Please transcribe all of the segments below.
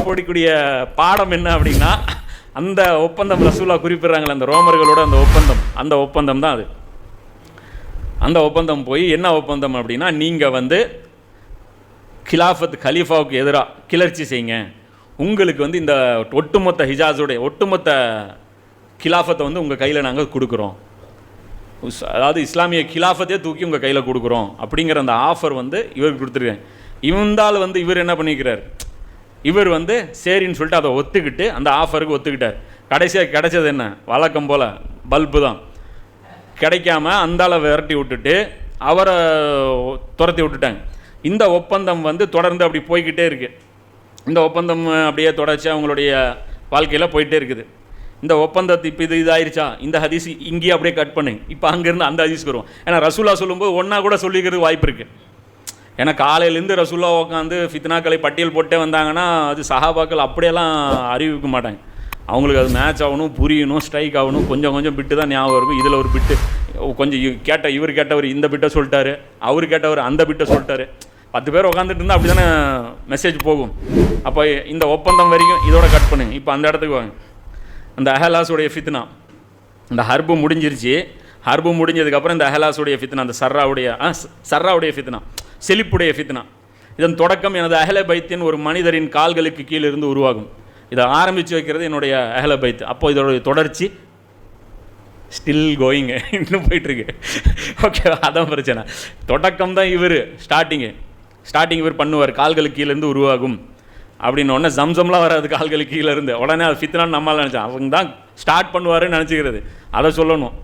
போடக்கூடிய பாடம் என்ன அப்படின்னா அந்த ஒப்பந்தம் ரசூலா குறிப்பிடுறாங்களே அந்த ரோமர்களோட அந்த ஒப்பந்தம். அந்த ஒப்பந்தம் தான் அது. அந்த ஒப்பந்தம் போய் என்ன ஒப்பந்தம் அப்படின்னா நீங்கள் வந்து கிலாஃபத் கலீஃபாவுக்கு எதிராக கிளர்ச்சி செய்யுங்க. உங்களுக்கு வந்து இந்த ஒட்டுமொத்த ஹிஜாஸுடைய ஒட்டுமொத்த கிலாஃபத்தை வந்து உங்கள் கையில் நாங்கள் கொடுக்குறோம். அதாவது இஸ்லாமிய கிலாஃபத்தையே தூக்கி உங்கள் கையில் கொடுக்குறோம். அப்படிங்கிற அந்த ஆஃபர் வந்து இவருக்கு கொடுத்துருக்கேன் இவந்தால் வந்து இவர் என்ன பண்ணிக்கிறார்? இவர் வந்து சரின்னு சொல்லிட்டு அதை ஒத்துக்கிட்டு அந்த ஆஃபருக்கு ஒத்துக்கிட்டார். கடைசியாக கிடைச்சது என்ன? வழக்கம் போல் பல்பு தான். கிடைக்காம அந்தால விரட்டி விட்டுட்டு அவரை துரத்தி விட்டுட்டாங்க. இந்த ஒப்பந்தம் வந்து தொடர்ந்து அப்படி போய்கிட்டே இருக்கு. இந்த ஒப்பந்தம் அப்படியே தொடர்ச்சி அவங்களுடைய வாழ்க்கையில் போயிட்டே இருக்குது. இந்த ஒப்பந்தத்து இப்போ இது இதாயிருச்சா? இந்த ஹதீஸ் இங்கேயே அப்படியே கட் பண்ணு. இப்போ அங்கேருந்து அந்த ஹதீஸ் வருவோம். ஏன்னா ரசூலா சொல்லும்போது ஒன்றா கூட சொல்லிக்கிறது வாய்ப்பு இருக்குது ஏன்னா காலையிலேருந்து ரசூல்லா உட்காந்து ஃபித்னாக்களை பட்டியல் போட்டே வந்தாங்கன்னா அது சஹாபாக்கள் அப்படியெல்லாம் அறிவிக்க மாட்டாங்க. அவங்களுக்கு அது மேட்ச் ஆகணும் புரியணும் ஸ்ட்ரைக் ஆகணும் கொஞ்சம் கொஞ்சம் பிட்டு தான் ஞாபகம் இருக்கும். இதில் ஒரு பிட்டு கொஞ்சம் கேட்ட இவர் கேட்டவர் இந்த பிட்டை சொல்லிட்டாரு அவர் கேட்டவர் அந்த பிட்டை சொல்லிட்டாரு. பத்து பேர் உட்காந்துட்டு இருந்தால் அப்படி தானே மெசேஜ் போகும். அப்போ இந்த ஒப்பந்தம் வரைக்கும் இதோட கட் பண்ணுங்க. இப்போ அந்த இடத்துக்கு வாங்க. அந்த அஹலாஸுடைய ஃபித்னா இந்த ஹர்பு முடிஞ்சிருச்சு. ஹர்பு முடிஞ்சதுக்கப்புறம் இந்த அஹலாஸுடைய ஃபித்னா அந்த சர்ராவுடைய சர்ராவுடைய ஃபித்னா செழிப்புடைய ஃபித்னா இதன் தொடக்கம் எனது அகல பைத்தின் ஒரு மனிதரின் கால்களுக்கு கீழே இருந்து உருவாகும். இதை ஆரம்பித்து வைக்கிறது என்னுடைய அகல பைத் அப்போ இதோடைய தொடர்ச்சி ஸ்டில் கோயிங்க இன்னும் போயிட்டுருக்கு. ஓகே அதான் பிரச்சனை. தொடக்கம் தான் இவர் ஸ்டார்டிங்கு ஸ்டார்டிங் இவர் பண்ணுவார் கால்களுக்கு கீழேருந்து உருவாகும். அப்படின்னு உடனே ஜம்சம்லாம் வராது கால்களுக்கு கீழே இருந்து. உடனே அது ஃபித்னான்னு நம்மளால் நினச்சேன் அவங்க தான் ஸ்டார்ட் பண்ணுவாருன்னு நினச்சிக்கிறது. அதை சொல்லணும்.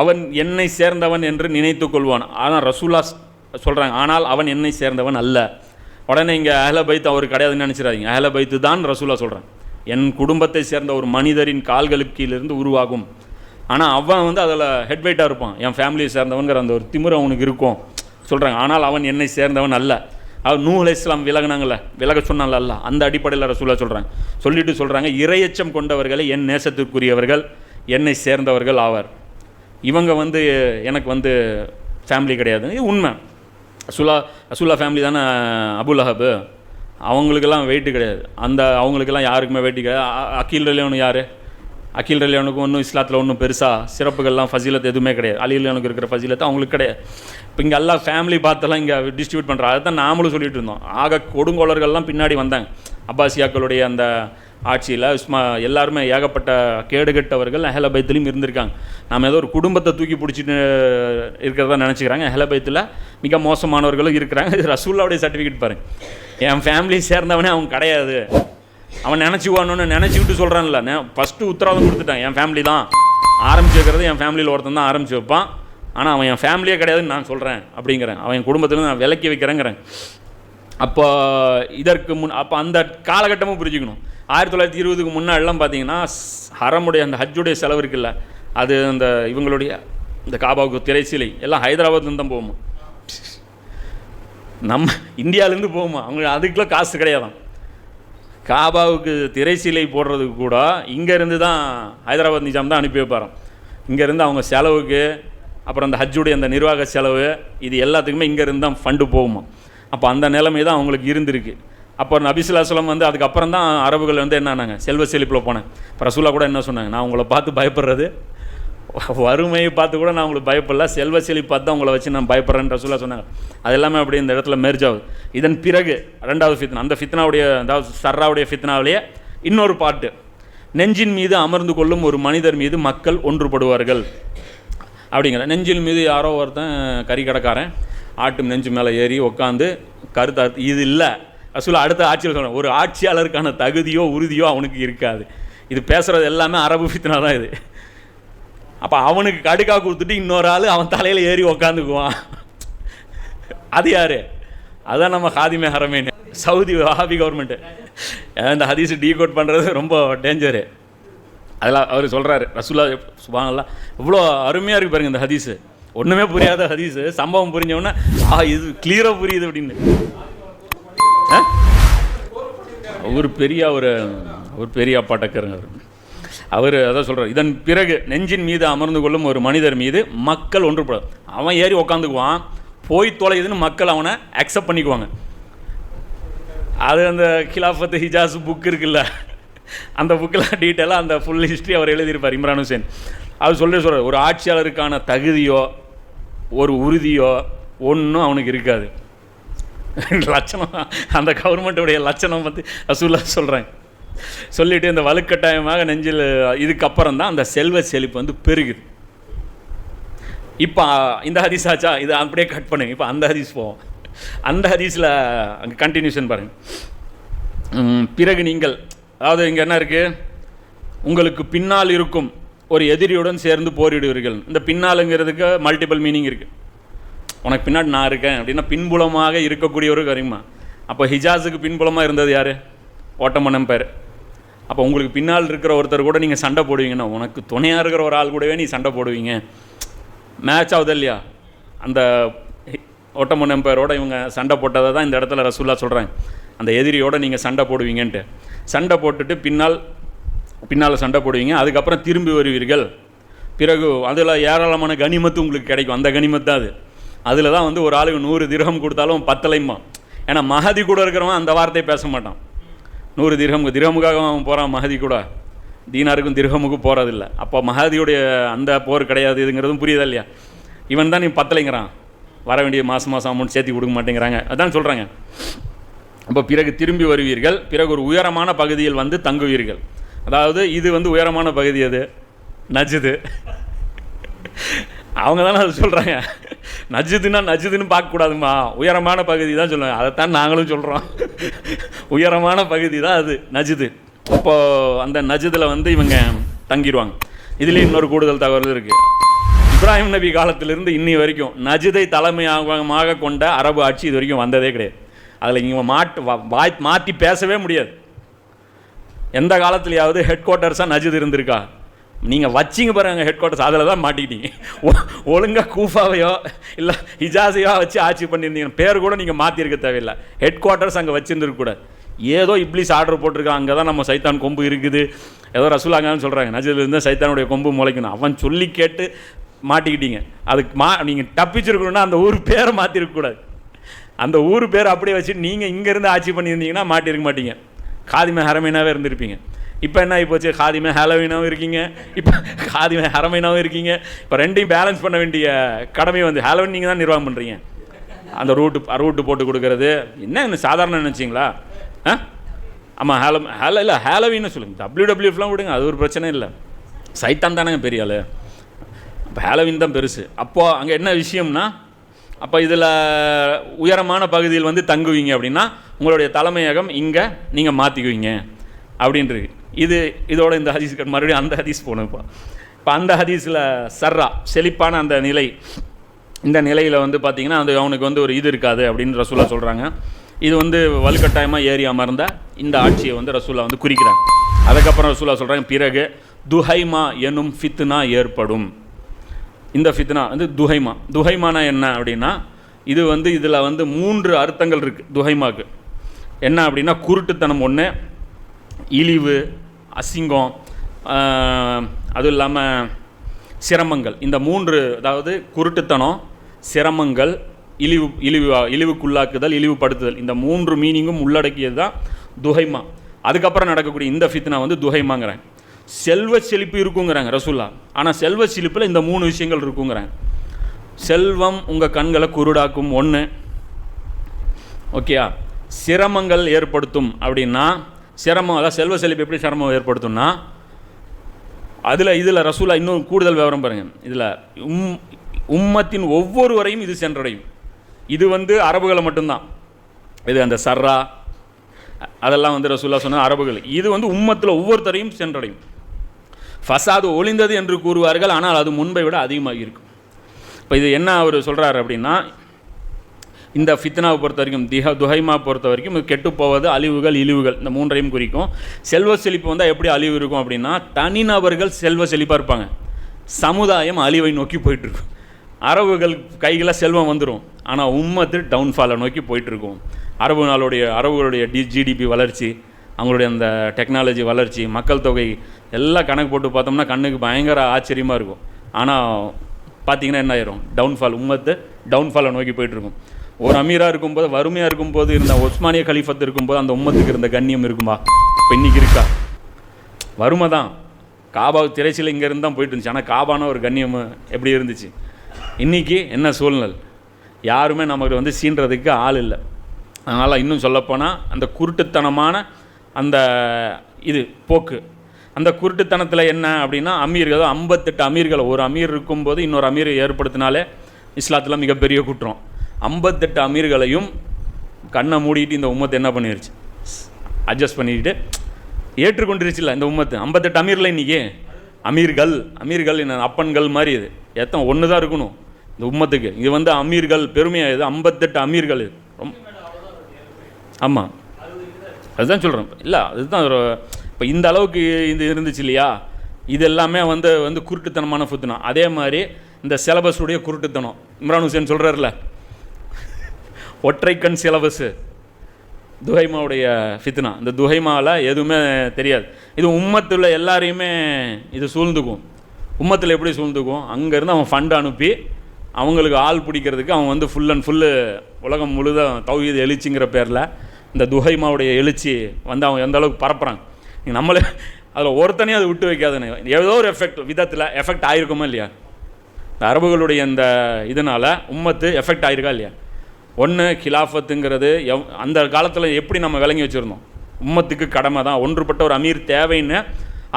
அவன் என்னை சேர்ந்தவன் என்று நினைத்து கொள்வான். ஆனால் ரசூலா சொல்கிறாங்க ஆனால் அவன் என்னை சேர்ந்தவன் அல்ல. உடனே இங்கே அஹ்ல பைத் அவர் கிடையாதுன்னு நினச்சிடாதீங்க. அஹ்ல பைத்து தான் ரசூலா சொல்கிறேன் என் குடும்பத்தை சேர்ந்த ஒரு மனிதரின் கால்களுக்கிலிருந்து உருவாகும். ஆனால் அவன் வந்து அதில் ஹெட்வெயிட்டாக இருப்பான். என் ஃபேமிலியை சேர்ந்தவங்கிற அந்த ஒரு திமிரு அவனுக்கு இருக்கும். சொல்கிறாங்க ஆனால் அவன் என்னை சேர்ந்தவன் அல்ல. அவன் நூ அலை இஸ்லாம் விலகினாங்கல்ல விலக சொன்னால அந்த அடிப்படையில் ரசூலா சொல்கிறாங்க சொல்லிட்டு சொல்கிறாங்க இரையச்சம் கொண்டவர்களை என் நேசத்திற்குரியவர்கள் என்னை சேர்ந்தவர்கள் ஆவர். இவங்க வந்து எனக்கு வந்து ஃபேமிலி கிடையாது. இது உண்மை. ரசூலா ரசூலா ஃபேமிலி தானே அபுல் அஹபு? அவங்களுக்கெல்லாம் வெயிட்டு கிடையாது. அந்த அவங்களுக்கெல்லாம் யாருக்குமே வெயிட்டு கிடையாது. அகில் அக்கீல் ரலியானு யார்? அக்கீல் ரலியானுக்கு ஒன்றும் இஸ்லாத்தில் ஒன்றும் பெருசாக சிறப்புகள்லாம் ஃபசீலத் எதுவுமே கிடையாது. அலி ரலியானுக்கு இருக்கிற ஃபசீலத் அவங்களுக்கு கிடையாது. இப்போ இங்கே எல்லாம் ஃபேமிலி பார்த்தெல்லாம் இங்கே டிஸ்ட்ரிபியூட் பண்ணுறா அதை தான் நாமளும் சொல்லிட்டு இருந்தோம். ஆக கொடுங்கோலர்கள்லாம் பின்னாடி வந்தாங்க. அப்பாசியாக்களுடைய அந்த ஆட்சியில் உஸ்மா எல்லாருமே ஏகப்பட்ட கேடுகட்டவர்கள் அஹலபைத்திலையும் இருந்திருக்காங்க. நாம் ஏதோ ஒரு குடும்பத்தை தூக்கி பிடிச்சிட்டு இருக்கிறதா நினச்சிக்கிறாங்க. அஹலபைத்தில் மிக மோசமானவர்களும் இருக்கிறாங்க. இது ரசூல்லாவுடைய சர்டிஃபிகேட் பாருங்க. என் ஃபேமிலி சேர்ந்தவனே அவன் கிடையாது. அவன் நினச்சிக்குவானு நினச்சிக்கிட்டு சொல்கிறான்ல நான் ஃபஸ்ட்டு உத்தரவாதம் கொடுத்துட்டேன். என் ஃபேமிலி தான். ஆரம்பிச்சு வைக்கிறது என் ஃபேமிலியில் ஒருத்தன் தான் ஆரம்பிச்சு வைப்பான். ஆனால் அவன் என் ஃபேமிலியே கிடையாதுன்னு நான் சொல்கிறேன் அப்படிங்கிறேன். அவன் என் குடும்பத்தில் நான் விலக்கி வைக்கிறேங்கிறேன். அப்போ இதற்கு முன் அப்போ அந்த காலகட்டமும் புரிஞ்சுக்கணும். ஆயிரத்தி தொள்ளாயிரத்தி இருபதுக்கு முன்னாடிலாம் பார்த்தீங்கன்னா ஹரமுடைய அந்த ஹஜ்ஜுடைய செலவு இருக்குல்ல. அது அந்த இவங்களுடைய இந்த காபாவுக்கு திரைச்சிலை எல்லாம் ஹைதராபாத்லேருந்து தான் போகும்? நம்ம இந்தியாவிலேருந்து போகுமா அவங்க அதுக்குலாம் காசு கிடையாதான் காபாவுக்கு திரைசீலை போடுறதுக்கு கூட இங்கேருந்து தான் ஹைதராபாத் நிஜாம் தான் அனுப்பி வைப்பாராம். இங்கேருந்து அவங்க செலவுக்கு அப்புறம் அந்த ஹஜ்ஜுடைய அந்த நிர்வாக செலவு இது எல்லாத்துக்குமே இங்கேருந்து தான் ஃபண்டு போகுமா அப்போ அந்த நிலைமை தான் அவங்களுக்கு இருந்திருக்கு. அப்போ நபிசுல்லாஸ்லம் வந்து அதுக்கப்புறம் தான் அரபுகள் வந்து என்னன்னாங்க செல்வ செழிப்பில் போனேன் இப்போ ரசூலா கூட என்ன சொன்னாங்க? நான் உங்களை பார்த்து பயப்படுறது வறுமையை பார்த்து கூட நான் உங்களுக்கு பயப்படல. செல்வ செழிப்பு பார்த்து தான் உங்களை வச்சு நான் பயப்படுறேன்ற சொல்ல சொன்னாங்க. அது எல்லாமே அப்படி இந்த இடத்துல மெர்ஜ் ஆகுது. இதன் பிறகு ரெண்டாவது ஃபித்னா அந்த ஃபித்னாவுடைய அதாவது சர்ராவுடைய ஃபித்னாவிலேயே இன்னொரு பாட்டு. நெஞ்சின் மீது அமர்ந்து கொள்ளும் ஒரு மனிதர் மீது மக்கள் ஒன்றுபடுவார்கள். அப்படிங்கிற நெஞ்சின் மீது யாரோ ஒருத்தன் கறி கடைக்காரன். ஆட்டு நெஞ்சு மேலே ஏறி உட்காந்து கருத்தா இது இல்லை. ரசூலா அடுத்த ஆட்சியில் சொல்கிறேன் ஒரு ஆட்சியாளருக்கான தகுதியோ உறுதியோ அவனுக்கு இருக்காது. இது பேசுகிறது எல்லாமே அரபு ஃபித்னா தான் இது. அப்போ அவனுக்கு கடுக்காக கொடுத்துட்டு இன்னொரு ஆள் அவன் தலையில் ஏறி உக்காந்துக்குவான். அது யார்? அதுதான் நம்ம ஹாதிமே ஹரமேன். சவுதி ஹாபி கவர்மெண்ட்டு இந்த ஹதீஸ் டீகோட் பண்ணுறது ரொம்ப டேஞ்சரு அதெல்லாம் அவர் சொல்கிறாரு ரசூல்லா சுபானல்லாம் இவ்வளோ அருமையாக இருக்கு பாருங்க இந்த ஹதீஸு. ஒன்றுமே புரியாத ஹதீஸு. சம்பவம் புரிஞ்சவொன்னே ஆ இது கிளியராக புரியுது அப்படின்னு. ஒரு அவர் பெரிய ஒரு ஒரு பெரிய அப்பாட்டக்கருங்க அவர் அதான் சொல்கிறார் இதன் பிறகு நெஞ்சின் மீது அமர்ந்து கொள்ளும் ஒரு மனிதர் மீது மக்கள் ஒன்றுபடும் அவன் ஏறி உக்காந்துக்குவான் போய் தொலையுதுன்னு மக்கள் அவனை அக்செப்ட் பண்ணிக்குவாங்க. அது அந்த கிலாஃபத் ஹிஜாஸ் புக் இருக்குல்ல அந்த புக்கில் டீட்டெயிலாக அந்த ஃபுல் ஹிஸ்ட்ரி அவர் எழுதியிருப்பார் இம்ரான் ஹுசேன். அவர் சொல்லி சொல்கிறார் ஒரு ஆட்சியாளருக்கான தகுதியோ ஒரு உறுதியோ ஒன்றும் அவனுக்கு இருக்காது. லட்சணம் அந்த கவர்மெண்ட்டுடைய லட்சணம் பற்றி ரசூல்லா சொல்கிறேன் சொல்லிட்டு இந்த வலுக்கட்டாயமாக நெஞ்சில் இதுக்கப்புறம் தான் அந்த செல்வ செழிப்பு வந்து பெருகுது. இப்போ இந்த ஹதீஸ் ஆச்சா? இது அப்படியே கட் பண்ணுங்க. இப்போ அந்த ஹதீஸ் போவோம். அந்த ஹதீஸில் அங்கே கண்டினியூஷன் பாருங்க. பிறகு நீங்கள் அதாவது இங்கே என்ன இருக்குது உங்களுக்கு பின்னால் இருக்கும் ஒரு எதிரியுடன் சேர்ந்து போரிடுவீர்கள். இந்த பின்னாலுங்கிறதுக்கு மல்டிபிள் மீனிங் இருக்குது உனக்கு பின்னாடி நான் இருக்கேன் அப்படின்னா பின்புலமாக இருக்கக்கூடியவருக்கு அறியுமா அப்போ ஹிஜாஸுக்கு பின்புலமாக இருந்தது யார்? ஓட்டமனம் பேர். அப்போ உங்களுக்கு பின்னால் இருக்கிற ஒருத்தர் கூட நீங்கள் சண்டை போடுவீங்கன்னா உனக்கு துணையாக இருக்கிற ஒரு ஆள் கூடவே நீ சண்டை போடுவீங்க. மேட்ச் ஆகுது இல்லையா? அந்த ஒட்டமன் எம்பையரோட இவங்க சண்டை போட்டதை தான் இந்த இடத்துல ரசூல்லா சொல்கிறாங்க அந்த எதிரியோடு நீங்கள் சண்டை போடுவீங்கன்ட்டு. சண்டை போட்டுட்டு பின்னால் பின்னால் சண்டை போடுவீங்க. அதுக்கப்புறம் திரும்பி வருவீர்கள். பிறகு அதில் ஏராளமான கனிமத்து உங்களுக்கு கிடைக்கும். அந்த கனிமத்து தான் அது. அதில் தான் வந்து ஒரு ஆளுக்கு நூறு திரகம் கொடுத்தாலும் பத்தலைமா ஏன்னா மகதி கூட இருக்கிறவன் அந்த வார்த்தையை பேச மாட்டான். நூறு திரகம் திரகமுக்காக அவன் போகிறான் மகதி கூட. தீனாருக்கும் திரகமுக்கும் போகிறதில்ல அப்போ மகாதியுடைய அந்த போர் கிடையாது இதுங்கிறதும் புரியுதா இல்லையா? இவன் தான் நீ பத்தலைங்கிறான். வர வேண்டிய மாதம் மாதம் அமௌண்ட் சேர்த்து கொடுக்க மாட்டேங்கிறாங்க. அதான் சொல்கிறாங்க அப்போ பிறகு திரும்பி வருவீர்கள். பிறகு ஒரு உயரமான பகுதியில் வந்து தங்குவீர்கள். அதாவது இது வந்து உயரமான பகுதி அது. நஜுது அவங்க தானே அதை சொல்கிறாங்க நஜுதுன்னா நஜுதுன்னு பார்க்கக்கூடாதும்மா. உயரமான பகுதி தான் சொல்லுவாங்க. அதைத்தான் நாங்களும் சொல்கிறோம் உயரமான பகுதி தான் அது நஜுது. அப்போது அந்த நஜுதில் வந்து இவங்க தங்கிடுவாங்க இதுலேயும் இன்னொரு கூடுதல் தகவல் இருக்குது இப்ராஹிம் நபி காலத்திலிருந்து இன்னி வரைக்கும் நஜிதை தலைமையாக கொண்ட அரபு ஆட்சி இது வரைக்கும் வந்ததே கிடையாது. அதில் இங்கே மாட்டு வா- வாய் மாற்றி பேசவே முடியாது. எந்த காலத்துலையாவது ஹெட் குவார்ட்டர்ஸாக நஜித் இருந்திருக்கா? நீங்கள் வச்சிங்க பாருங்க ஹெட் குவார்ட்டர்ஸ் அதில் தான் மாட்டிக்கிட்டீங்க. ஒழுங்காக கூஃபாவையோ இல்லை ஹிஜாஸையோ வச்சு ஆட்சி பண்ணியிருந்தீங்க. பேர் கூட நீங்கள் மாற்றிருக்க தேவையில்லை. ஹெட் குவார்ட்டர்ஸ் அங்கே வச்சுருந்துருக்கக்கூடாது ஏதோ இப்ளீஸ் ஆர்டர் போட்டிருக்கான் அங்கே தான் நம்ம சைத்தான் கொம்பு இருக்குது. ஏதோ ரசூலாங்கன்னு சொல்கிறாங்க நஜில் இருந்தால் சைத்தானுடைய கொம்பு முளைக்கணும். அவன் சொல்லி கேட்டு மாட்டிக்கிட்டீங்க. அதுக்கு மா நீங்கள் தப்பிச்சிருக்கணும்னா அந்த ஊர் பேரை மாற்றிருக்கக்கூடாது அந்த ஊர் பேர் அப்படியே வச்சு நீங்கள் இங்கேருந்து ஆட்சி பண்ணியிருந்தீங்கன்னா மாட்டிருக்க மாட்டீங்க. காதிமே ஹரமீனாவே இருந்திருப்பீங்க. இப்போ என்ன ஆகி போச்சு? காதிமே ஹேலோவீனாவும் இருக்கீங்க. இப்போ காதிமே ஹரமீனாவும் இருக்கீங்க. இப்போ ரெண்டையும் பேலன்ஸ் பண்ண வேண்டிய கடமை வந்து ஹாலோவின் நீங்கள் தான் நிர்வாகம் பண்ணுறீங்க அந்த ரூட்டு ரூட்டு போட்டு கொடுக்கறது. என்ன என்ன சாதாரண நினச்சிங்களா? ஆ? ஆமாம் ஹேலோ ஹேலோ இல்லை ஹேலோவின்னு சொல்லுங்கள் டபிள்யூ டபிள்யூஎஃப்லாம் விடுங்க. அது ஒரு பிரச்சனை இல்லை. சைத்தான் தானேங்க பெரிய ஆள். அப்போ ஹேலோவின் தான் பெருசு. அப்போது அங்கே என்ன விஷயம்னா அப்போ இதில் உயரமான பகுதியில் வந்து தங்குவீங்க அப்படின்னா உங்களுடைய தலைமையகம் இங்கே நீங்கள் மாற்றிக்குவீங்க அப்படின்றது இது இதோட இந்த ஹதீஸ் மறுபடியும் அந்த ஹதீஸ் போகணும் இப்போ. இப்போ அந்த ஹதீஸில் சர்ரா செழிப்பான அந்த நிலை இந்த நிலையில் வந்து பார்த்திங்கன்னா அந்த அவனுக்கு வந்து ஒரு இது இருக்காது அப்படின்னு ரசூலா சொல்கிறாங்க இது வந்து வலுக்கட்டாயமாக ஏறி அமர்ந்தால் இந்த ஆட்சியை வந்து ரசூலா வந்து குறிக்கிறாங்க. அதுக்கப்புறம் ரசூலா சொல்கிறாங்க பிறகு துஹைமா எனும் ஃபித்னா ஏற்படும். இந்த ஃபித்னா வந்து துஹைமா. துஹைமானா என்ன அப்படின்னா இது வந்து இதில் வந்து மூன்று அர்த்தங்கள் இருக்குது துஹைமாக்கு. என்ன அப்படின்னா குருட்டுத்தனம் ஒன்று இழிவு அசிங்கம் அதுவும் இல்லாமல் சிரமங்கள். இந்த மூன்று அதாவது குருட்டுத்தனம் சிரமங்கள் இழிவு இழிவு இழிவுக்குள்ளாக்குதல் இழிவுபடுத்துதல். இந்த மூன்று மீனிங்கும் உள்ளடக்கியது தான் துஹைமா. அதுக்கப்புறம் நடக்கக்கூடிய இந்த ஃபித்னா வந்து துஹைமாங்கிறாங்க செல்வ செழிப்பு இருக்குங்கிறாங்க ரசுல்லா ஆனால் செல்வ செழிப்பில் இந்த மூணு விஷயங்கள் இருக்குங்கிறாங்க செல்வம் உங்கள் கண்களை குருடாக்கும். ஒன்று ஓகேயா? சிரமங்கள் ஏற்படுத்தும் அப்படின்னா சிரமம் அதாவது செல்வ செழிப்பு எப்படி சிரமம் ஏற்படுத்தும்னா அதில் இதில் ரசூலா இன்னும் கூடுதல் விவரம் பாருங்கள் இதில் உம் உம்மத்தின் ஒவ்வொருவரையும் இது சென்றடையும். இது வந்து அரபுகளை மட்டும்தான். இது அந்த சர்ரா அதெல்லாம் வந்து ரசூல்லா சொன்ன அரபுகள். இது வந்து உம்மத்தில் ஒவ்வொருத்தரையும் சென்றடையும். ஃபசாது ஒளிந்தது என்று கூறுவார்கள் ஆனால் அது முன்பை விட அதிகமாக இருக்கும். இப்போ இது என்ன அவர் சொல்கிறார் அப்படின்னா இந்த ஃபித்னாவை பொறுத்த வரைக்கும் திஹ துஹைமா பொறுத்த வரைக்கும் இது கெட்டு போவது அழிவுகள் இழிவுகள் இந்த மூன்றையும் குறிக்கும். செல்வ செழிப்பு வந்தால் எப்படி அழிவு இருக்கும் அப்படின்னா தனிநபர்கள் செல்வ செழிப்பாக இருப்பாங்க. சமுதாயம் அழிவை நோக்கி போயிட்டுருக்கும். அரபுகள் கையில் செல்வம் வந்துடும் ஆனால் உம்மத்து டவுன்ஃபாலை நோக்கி போயிட்டுருக்கும். அரபு நாளுடைய அரபுகளுடைய டி ஜிடிபி வளர்ச்சி அவங்களுடைய அந்த டெக்னாலஜி வளர்ச்சி மக்கள் தொகை எல்லாம் கணக்கு போட்டு பார்த்தோம்னா கண்ணுக்கு பயங்கர ஆச்சரியமாக இருக்கும். ஆனால் பார்த்தீங்கன்னா என்ன ஆயிரும்? டவுன்ஃபால் உம்மத்து டவுன்ஃபாலை நோக்கி போயிட்டுருக்கும். ஒரு அமீராக இருக்கும்போது வறுமையாக இருக்கும்போது இருந்த ஒஸ்மானிய கலிஃபத் இருக்கும்போது அந்த உம்மத்துக்கு இருந்த கண்ணியம் இருக்குமா? இப்போ இன்னைக்கு இருக்கா? வறுமை தான். காபா திரைச்சியில் இங்கே இருந்து தான் போயிட்டு இருந்துச்சு. ஆனால் காபான ஒரு கண்ணியம் எப்படி இருந்துச்சு? இன்றைக்கி என்ன சூழ்நிலை? யாருமே நமக்கு வந்து சீன்றதுக்கு ஆள் இல்லை. அதனால் இன்னும் சொல்லப்போனால் அந்த குருட்டுத்தனமான அந்த இது போக்கு. அந்த குருட்டுத்தனத்தில் என்ன அப்படின்னா அமீர்கள் ஐம்பத்தெட்டு அமீர்கள். ஒரு அமீர் இருக்கும்போது இன்னொரு அமீர் ஏற்படுத்தினாலே இஸ்லாத்தில் மிகப்பெரிய குற்றம். ஐம்பத்தெட்டு அமீர்களையும் கண்ணை மூடிட்டு இந்த உம்மத்தை என்ன பண்ணிருச்சு? அட்ஜஸ்ட் பண்ணிக்கிட்டு ஏற்றுக்கொண்டிருச்சுல இந்த உம்மத்து. ஐம்பத்தெட்டு அமீரில் இன்றைக்கி அமீர்கள் அமீர்கள் என்ன அப்பன்கள் மாதிரி இது. எத்தனை ஒன்று தான் இருக்கணும் இந்த உம்மத்துக்கு. இது வந்து அமீர்கள் பெருமையாக இது. ஐம்பத்தெட்டு அமீர்கள் இது. ரொம்ப ஆமாம் அதுதான் சொல்கிறேன் இல்லை அதுதான் ஒரு இப்போ இந்த அளவுக்கு இது இருந்துச்சு இல்லையா? இது எல்லாமே வந்து வந்து குருட்டுத்தனமான ஃபுத்துனா அதே மாதிரி இந்த சிலபஸுடைய குருட்டுத்தனம். இம்ரான் ஹுசேன் சொல்கிறார்ல ஒற்றைக்கண் சிலபஸ்ஸு துஹைமாவுடைய ஃபித்னா. இந்த துஹைமாவில் எதுவுமே தெரியாது. இது உம்மத்தில் எல்லாரையுமே இது சூழ்ந்துக்கும். உம்மத்தில் எப்படி சூழ்ந்துக்கும்? அங்கேருந்து அவன் ஃபண்ட் அனுப்பி அவங்களுக்கு ஆள் பிடிக்கிறதுக்கு அவன் வந்து ஃபுல் அண்ட் ஃபுல்லு உலகம் முழுதும் தௌஹீத் எழுச்சிங்கிற பேரில் இந்த துஹைமாவுடைய எழுச்சி வந்து அவன் எந்த அளவுக்கு பரப்புறாங்க? நம்மளே அதில் ஒருத்தனையும் அதை விட்டு வைக்காதுன்னு. ஏதோ ஒரு எஃபெக்ட் விதத்தில் எஃபெக்ட் ஆயிருக்குமா இல்லையா? இந்த அரபுகளுடைய இந்த இதனால் உம்மத்து எஃபெக்ட் ஆயிருக்கா இல்லையா? ஒன்று கிலாஃபத்துங்கிறது எவ் அந்த காலத்தில் எப்படி நம்ம விளங்கி வச்சுருந்தோம்? உம்மத்துக்கு கடமை தான். ஒன்றுபட்ட ஒரு அமீர் தேவைன்னு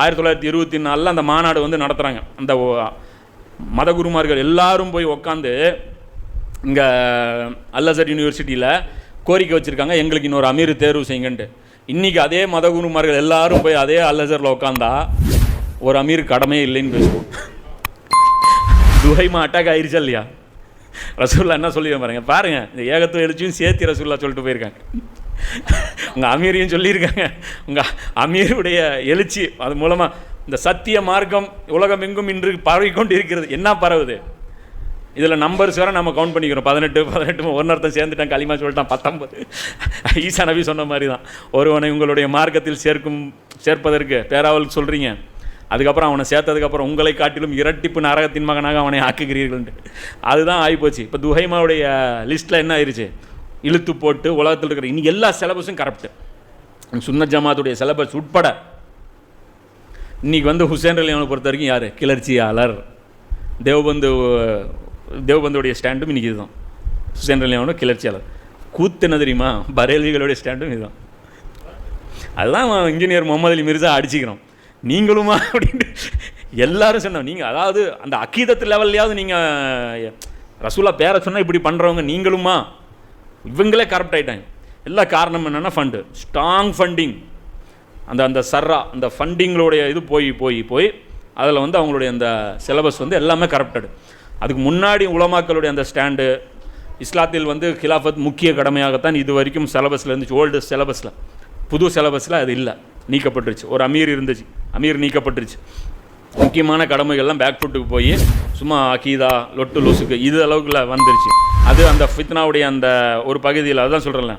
ஆயிரத்தி தொள்ளாயிரத்தி இருபத்தி நாலில் அந்த மாநாடு வந்து நடத்துகிறாங்க அந்த மதகுருமார்கள் எல்லாரும் போய் உக்காந்து இங்கே அல்லசர் யூனிவர்சிட்டியில் கோரிக்கை வச்சுருக்காங்க எங்களுக்கு இன்னொரு அமீர் தேர்வு செய்யுங்கன்ட்டு. இன்றைக்கி அதே மதகுருமார்கள் எல்லாரும் போய் அதே அல்லசரில் உட்காந்தா ஒரு அமீர் கடமையே இல்லைன்னு பேசுவோம். துஹைமா அட்டாக் ஆயிடுச்சா இல்லையா? ரசூல்லா என்ன சொல்லி பாருங்க? பாருங்க இந்த ஏகத்துவ எழுச்சியும் சேர்த்து ரசூல்லா சொல்லிட்டு போயிருக்காங்க. உங்கள் அமீரையும் சொல்லியிருக்காங்க. உங்கள் அமீருடைய எழுச்சி அது மூலமாக இந்த சத்திய மார்க்கம் உலகம் எங்கும் இன்று பரவி கொண்டு இருக்கிறது என்ன பரவுது? இதில் நம்பர்ஸ் வேற நம்ம கவுண்ட் பண்ணிக்கிறோம். பதினெட்டு பதினெட்டு ஒன்னொருத்தன் சேர்ந்துட்டான் களிமா சொல்லிட்டான் பத்தொம்பது ஈசா நபி சொன்ன மாதிரி தான் ஒருவனை உங்களுடைய மார்க்கத்தில் சேர்க்கும் சேர்ப்பதற்கு பேராவல் சொல்கிறீங்க அதுக்கப்புறம் அவனை சேர்த்ததுக்கப்புறம் உங்களை காட்டிலும் இரட்டிப்பு நரகத்தின் மகனாக அவனை ஆக்குகிறீர்கள்ன்ட்டு. அதுதான் ஆகிப்போச்சு இப்போ துஹைமாவுடைய லிஸ்ட்டில் என்ன ஆயிடுச்சு இழுத்து போட்டு உலகத்தில் இருக்கிற இனி எல்லா சிலபஸும் கரெக்டு சுன்ன ஜமாத்துடைய சிலபஸ் உட்பட. இன்னைக்கு வந்து ஹுசேன் அலியானை பொறுத்த வரைக்கும் யார்? கிளர்ச்சியாளர். தேவபந்து தேவபந்துடைய ஸ்டாண்டும் இன்றைக்கி இதுதான். ஹுசேன் அலியானும் கிளர்ச்சியாளர். கூத்து என்ன தெரியுமா? பரேலிகளுடைய ஸ்டாண்டும் இதுதான். அதுதான் இன்ஜினியர் முகமது அலி மிர்சா அடிச்சுக்கிறோம் நீங்களுமா அப்படின்ட்டு எல்லாரும் சொன்னோம். நீங்கள் அதாவது அந்த அக்கீதத்து லெவல்லையாவது நீங்கள் ரசூலா பேரை சொன்னால் இப்படி பண்ணுறவங்க நீங்களுமா? இவங்களே கரப்ட் ஆகிட்டாங்க எல்லா காரணம் என்னென்னா ஃபண்டு ஸ்ட்ராங் ஃபண்டிங் அந்த அந்த சர்ரா அந்த ஃபண்டிங்களுடைய இது போய் போய் போய் அதில் வந்து அவங்களுடைய அந்த சிலபஸ் வந்து எல்லாமே கரப்டடு அதுக்கு முன்னாடி உலமாக்களுடைய அந்த ஸ்டாண்டு இஸ்லாத்தில் வந்து கிலாஃபத் முக்கிய கடமையாகத்தான் இது வரைக்கும் சிலபஸில் இருந்துச்சு ஓல்டு சிலபஸில் புது சிலபஸில் அது இல்லை. நீக்கப்பட்டுருச்சு. ஒரு அமீர் இருந்துச்சு. அமீர் நீக்கப்பட்டுருச்சு. முக்கியமான கடமைகள்லாம் பேக் ஃபுட்டுக்கு போய் சும்மா அகீதா லொட்டு லொசுக்கு இது அளவுக்குல வந்துருச்சு. அது அந்த ஃபித்னாவுடைய அந்த ஒரு பகுதியில் அதுதான் சொல்கிறேன்ல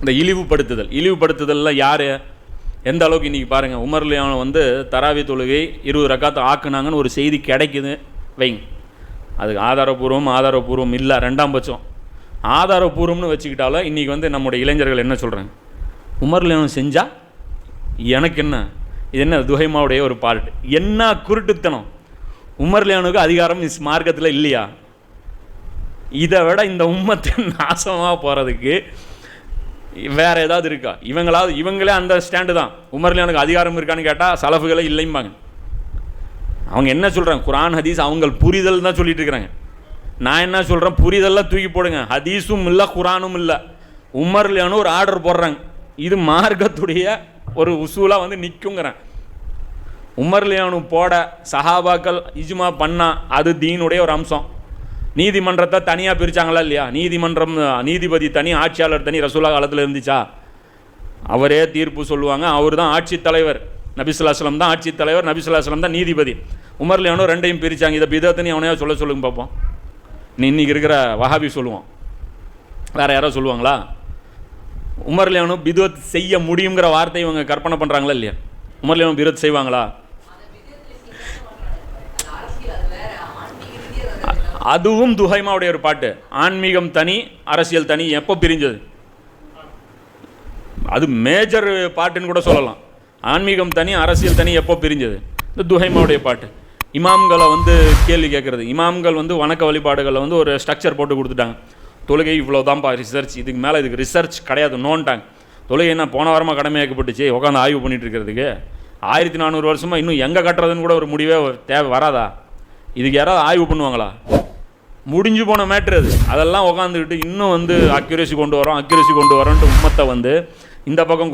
இந்த இழிவுபடுத்துதல். இழிவுபடுத்துதலில் யார்? எந்த அளவுக்கு இன்றைக்கி பாருங்கள் உமர்லியான வந்து தராவி தொழுகை இருபது ரக்காத்து ஆக்குனாங்கன்னு ஒரு செய்தி கிடைக்குது வைங்க. அதுக்கு ஆதாரபூர்வம் ஆதாரபூர்வம் இல்லை ரெண்டாம் பட்சம். ஆதாரபூர்வம்னு வச்சுக்கிட்டாலும் இன்றைக்கி வந்து நம்முடைய இளைஞர்கள் என்ன சொல்கிறாங்க உமர்லியானம் செஞ்சால் எனக்கு என்ன இது என்ன துஹைமாவுடைய ஒரு பார்ட் என்ன குருட்டுத்தனம்? உமர்லியானுக்கு அதிகாரம் இஸ் மார்க்கத்தில் இல்லையா? இதை விட இந்த உம்மத்தை நாசமாக போகிறதுக்கு வேற ஏதாவது இருக்கா? இவங்களாவது இவங்களே அந்த ஸ்டாண்டு தான். உமர்லியானுக்கு அதிகாரம் இருக்கான்னு கேட்டால் சலஃபுகளே இல்லைம்பாங்க. அவங்க என்ன சொல்கிறாங்க குரான் ஹதீஸ் அவங்க புரிதல் தான் சொல்லிட்டு இருக்கிறாங்க. நான் என்ன சொல்கிறேன் புரிதல்லாம் தூக்கி போடுங்க. ஹதீஸும் இல்லை குரானும் இல்லை. உமர்லியானு ஒரு ஆர்டர் போடுறாங்க. இது மார்க்கத்துடைய ஒரு உசூலாக வந்து நிற்குங்கிறேன் உமர்லியானு போட சஹாபாக்கள் இஜுமா பண்ணா அது தீனுடைய ஒரு அம்சம். நீதிமன்றத்தை தனியாக பிரிச்சாங்களா இல்லையா? நீதிமன்றம் நீதிபதி தனி ஆட்சியாளர் தனி ரசூலா காலத்தில் இருந்துச்சா? அவரே தீர்ப்பு சொல்லுவாங்க. அவர் தான் ஆட்சித் தலைவர். நபிசுல்லாஸ்லம் தான் ஆட்சித் தலைவர் நபிசுல்லாஸ்லம் தான் நீதிபதி. உமர்லியானோ ரெண்டையும் பிரித்தாங்க இதை பிதத்தனி அவனையோ சொல்ல சொல்லுங்க பார்ப்போம் நீ இன்றைக்கி இருக்கிற வஹாபி சொல்லுவோம் வேறு யாரோ சொல்லுவாங்களா? உமர்லியானு பிதுவத் செய்ய முடியுங்கிற வார்த்தை இவங்க கற்பனை பண்ணுறாங்களா இல்லையா? உமர்லியானு பிதுவத் செய்வாங்களா? அதுவும் துஹைமாவுடைய ஒரு பாட்டு. ஆன்மீகம் தனி அரசியல் தனி எப்போ பிரிஞ்சது? அது மேஜர் பாட்டுன்னு கூட சொல்லலாம். ஆன்மீகம் தனி அரசியல் தனி எப்போ பிரிஞ்சது? இந்த துஹைமாவுடைய பாட்டு. இமாம்களை வந்து கேள்வி கேட்குறது. இமாம்கள் வந்து வணக்க வழிபாடுகளில் வந்து ஒரு ஸ்ட்ரக்சர் போட்டு கொடுத்துட்டாங்க. தொழுகை இவ்வளோ தான்ப்பா ரிசர்ச் இதுக்கு மேலே இதுக்கு ரிசர்ச் கிடையாது நோண்டாங்க தொழுகை என்ன போன வாரமாக கடமையாக்கப்பட்டுச்சு உட்காந்து ஆய்வு பண்ணிட்டு இருக்கிறதுக்கு? ஆயிரத்தி நானூறு வருஷமாக இன்னும் எங்கே கட்டுறதுன்னு கூட ஒரு முடிவே தேவை வராதா? இதுக்கு யாராவது ஆய்வு பண்ணுவாங்களா? முடிஞ்சு போன மேட்ரு அது. அதெல்லாம் உட்காந்துக்கிட்டு இன்னும் வந்து அக்யூரேசி கொண்டு வரோம் அக்யூரேசி கொண்டு வரோன்ட்டு உம்மத்தை வந்து இந்த பக்கம்